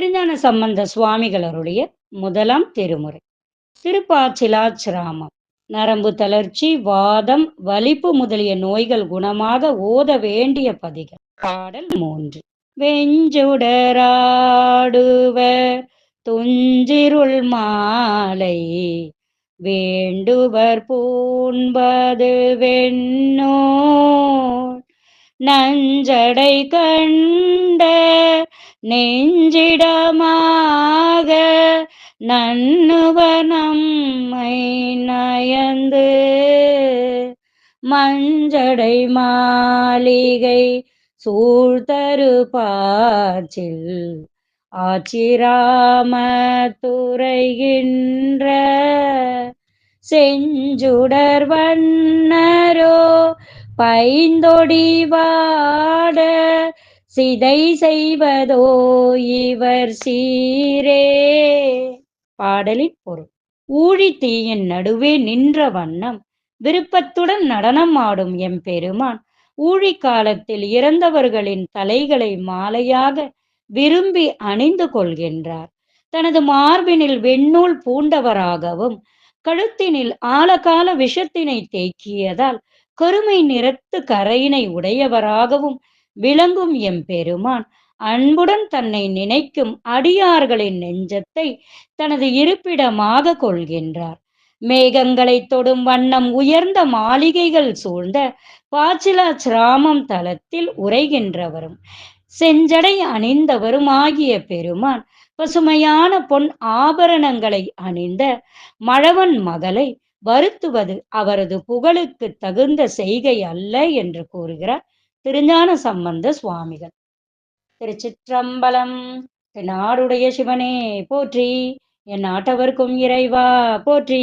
திருஞான சம்பந்த சுவாமிகளருடைய முதலாம் திருமுறை. திருப்பாச்சிலாச்சிராமம். நரம்பு தளர்ச்சி வாதம் வலிப்பு முதலிய நோய்கள் குணமாக ஓத வேண்டிய பதிகள் பாடல் மூன்று. வெஞ்சுடராடுவர் துஞ்சிருள் மாலை வேண்டுவர் பூண்பது வெண்ணோ நஞ்சடை கண்ட நெஞ்சிடமாக நன்னுவர் நம்மை நயந்து. மஞ்சடை மாளிகை சூழ்தரு பாச்சில் ஆச்சிராம துறைகின்ற செஞ்சுடர் வண்ணரோ பைந்தொடி வாட சிதை செய்வதோ இவர் சீரே. பாடலின் பொருள். ஊழி தீயின் நடுவே நின்ற வண்ணம் விருப்பத்துடன் நடனம் ஆடும் எம்பெருமான் ஊழி காலத்தில் இறந்தவர்களின் தலைகளை மாலையாக விரும்பி அணிந்து கொள்கின்றார். தனது மார்பினில் வெண்ணூல் பூண்டவராகவும் கழுத்தினில் ஆழகால விஷத்தினை தேக்கியதால் கருமை நிறத்து கரையினை உடையவராகவும் விளங்கும் எம்பெருமான் அன்புடன் தன்னை நினைக்கும் அடியார்களின் நெஞ்சத்தை தனது இருப்பிடமாக கொள்கின்றார். மேகங்களை தொடும் வண்ணம் உயர்ந்த மாளிகைகள் சூழ்ந்த பாச்சிலா சிராமம் தலத்தில் உரைகின்றவரும் செஞ்சடை அணிந்தவரும் ஆகிய பெருமான் பசுமையான பொன் ஆபரணங்களை அணிந்த மழவன் மகளை வருத்துவது அவரது புகழுக்கு தகுந்த செய்கை அல்ல என்று கூறுகிறார் திருஞான சம்பந்த சுவாமிகள். திருச்சிற்றம்பலம் நாடுடைய சிவனே போற்றி! என் நாட்டவர்க்கும் இறைவா போற்றி!